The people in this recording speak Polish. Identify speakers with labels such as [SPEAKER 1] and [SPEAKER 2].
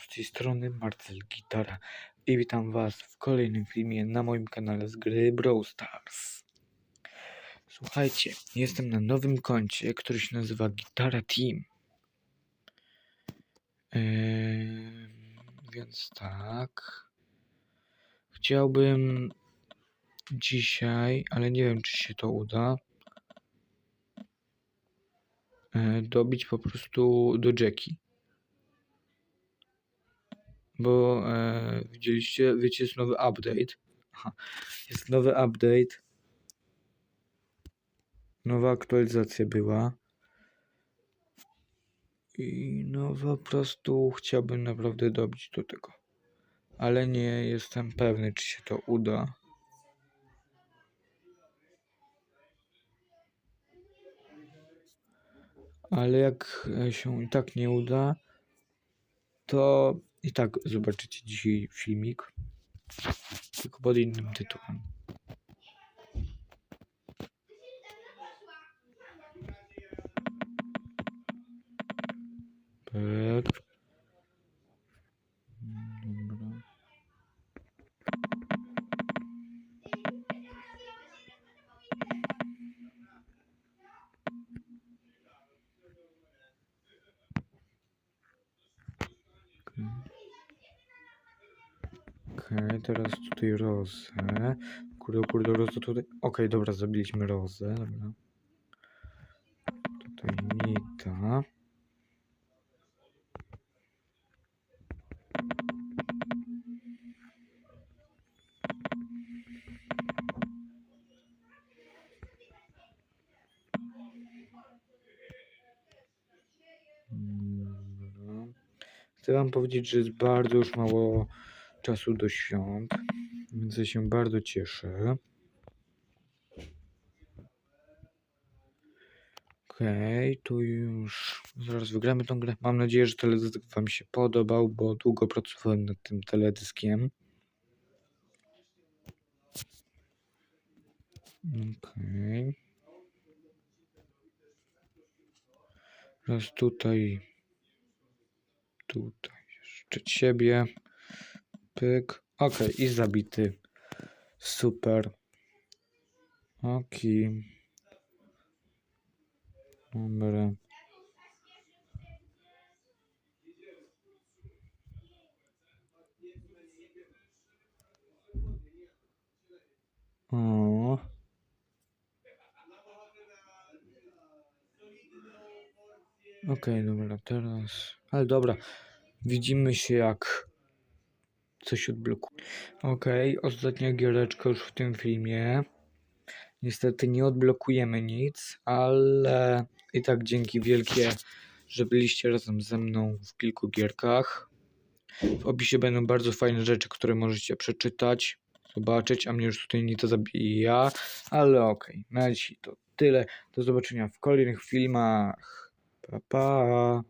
[SPEAKER 1] Z tej strony Marcel Gitara i witam Was w kolejnym filmie na moim kanale z gry Brawl Stars. Słuchajcie, jestem na nowym koncie, który się nazywa Gitara Team. Eee, więc tak. Chciałbym dzisiaj, ale nie wiem czy się to uda, e, dobić po prostu do Jackie. Bo e, widzieliście, wiecie, jest nowy update. Aha, jest nowy update. Nowa aktualizacja była. I no po prostu chciałbym naprawdę dobić do tego. Ale nie jestem pewny, czy się to uda. Ale jak się i tak nie uda, to i tak zobaczycie dzisiaj filmik. Tylko pod innym tytułem. Tak. Dobra. Okej. Okej, teraz tutaj rozę. Kurde, kurde, rozę tutaj. Okej, dobra, zabiliśmy rozę. Dobra. Tutaj Nita. Dobra. Chcę wam powiedzieć, że jest bardzo już mało czasu do świąt, więc ja się bardzo cieszę. Okej, tu już zaraz wygramy tą grę. Mam nadzieję, że teledysk wam się podobał, bo długo pracowałem nad tym teledyskiem. Okej. Raz tutaj, tutaj jeszcze ciebie. Pyk. Okej, i zabity. Super. Okej. Dobra. O. Okej, dobra, teraz. Ale dobra. Widzimy się jak coś odblokuje. Okej, ostatnia giereczka już w tym filmie. Niestety nie odblokujemy nic, ale i tak dzięki wielkie, że byliście razem ze mną w kilku gierkach. W opisie będą bardzo fajne rzeczy, które możecie przeczytać, zobaczyć, a mnie już tutaj nie to zabija, ale okej, na dzisiaj to tyle. Do zobaczenia w kolejnych filmach. 爸爸